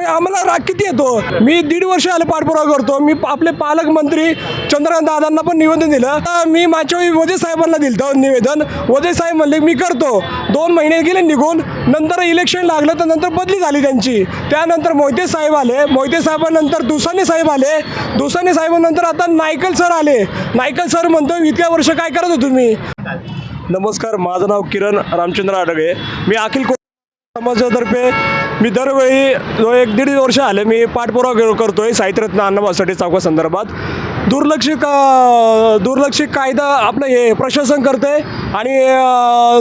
मग आम्हाला राग किती येतो? मी दीड वर्ष आले पाठपुरावा करतो. मी आपले पालकमंत्री चंद्रकांत दादांना पण निवेदन दिलं. मी माझ्या वेळी वजे साहेबांना दिलं निवेदन. वजे साहेब म्हणले मी करतो. दोन महिने गेले निघून. नंतर इलेक्शन लागलं तर नंतर बदली झाली त्यांची. त्यानंतर मोहिते साहेब आले. मोहिते साहेबांनंतर दुसाने साहेब आले. दुसाने साहेबांनंतर आता नायकल सर आले. नायकल सर म्हणतो इतक्या वर्ष काय करत होतो तुम्ही? नमस्कार. माझं नाव किरण रामचंद्र आडगे. मी अखिल समाजातर्फे मी दरवेळी एक दीड वर्ष आले मी पाठपुरावा क- करतोय साहित्यरत्न चौका संदर्भात. दुर्लक्षित का दुर्लक्षित कायदा आपलं हे प्रशासन करते आणि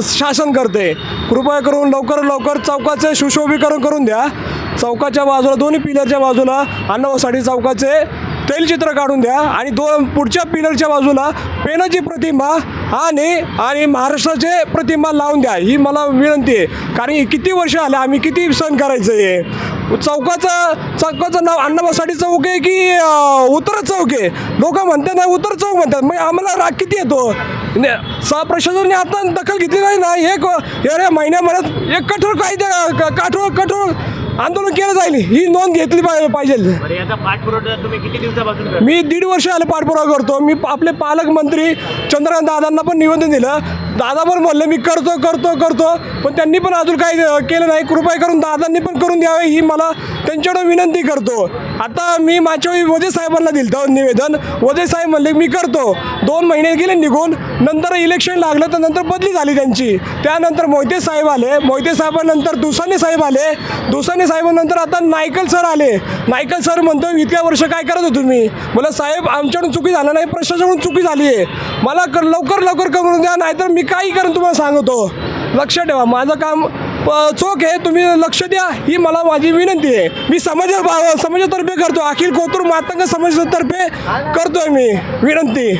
शासन करते कृपया करून लवकर लवकर चौकाचे सुशोभीकरण करून द्या. चौकाच्या बाजूला दोन्ही पिलरच्या बाजूला अण्णाभाऊसाठी चौकाचे तैलचित्र काढून द्या आणि दोन पुढच्या पिलरच्या बाजूला पेनाची प्रतिमा आणि आणि महाराष्ट्राचे प्रतिमा लावून द्या. ही मला विनंती आहे. कारण किती वर्ष आले आम्ही किती सण करायचं आहे चौकाचं चौकाचं नाव अण्णाबासाठी चौक आहे की उत्तर चौक आहे? लोक म्हणतात ना उत्तर चौक म्हणतात. मग आम्हाला राग किती येतो? ने- प्रशासनाने आता दखल घेतली नाही ना? एक या महिन्याभरात एक कठोर कायदा कठोर कठोर आंदोलन केलं जाईल. ही नोंद घेतली पाहि- पाहिजे. बरं याचा पाठपुरावा तुम्ही किती दिवसापासून करता? मी दीड वर्ष आले पाठपुरावा करतो. मी प- आपले पालकमंत्री चंद्रकांत दादांना पण निवेदन दिलं. दादा पण म्हणले मी करतो करतो करतो. पण त्यांनी पण अजून काही अ, केलं नाही. कृपया करून दादांनी पण करून द्यावे. ही मला त्यांच्याकडे विनंती करतो. आता मी मागच्या वेळी वजे साहेबांना दिलं होतं निवेदन. वजे साहेब म्हणले मी करतो. दोन महिने गेले निघून. नंतर इलेक्शन लागलं तर नंतर बदली झाली त्यांची. त्यानंतर मोहिते साहेब आले. मोहिते साहेबांनंतर दुसाने साहेब आले. दुसाने साहेबांनंतर आता नायकल सर आले. नायकल सर म्हणतो इतक्या वर्ष काय करत होतो तुम्ही? मला साहेब आमच्याकडून चुकी झालं नाही. प्रशासनाकडून चुकी झाली आहे. मला कर लवकर लवकर करून द्या. नाहीतर मी काही करून तुम्हाला सांगतो. लक्ष ठेवा. माझं काम चोख आहे तुम्ही लक्ष द्या ही मला माझी विनंती आहे. मी समाजा समाजातर्फे करतो अखिल कोथरूड मातंग समाजातर्फे करतोय मी. विनंती.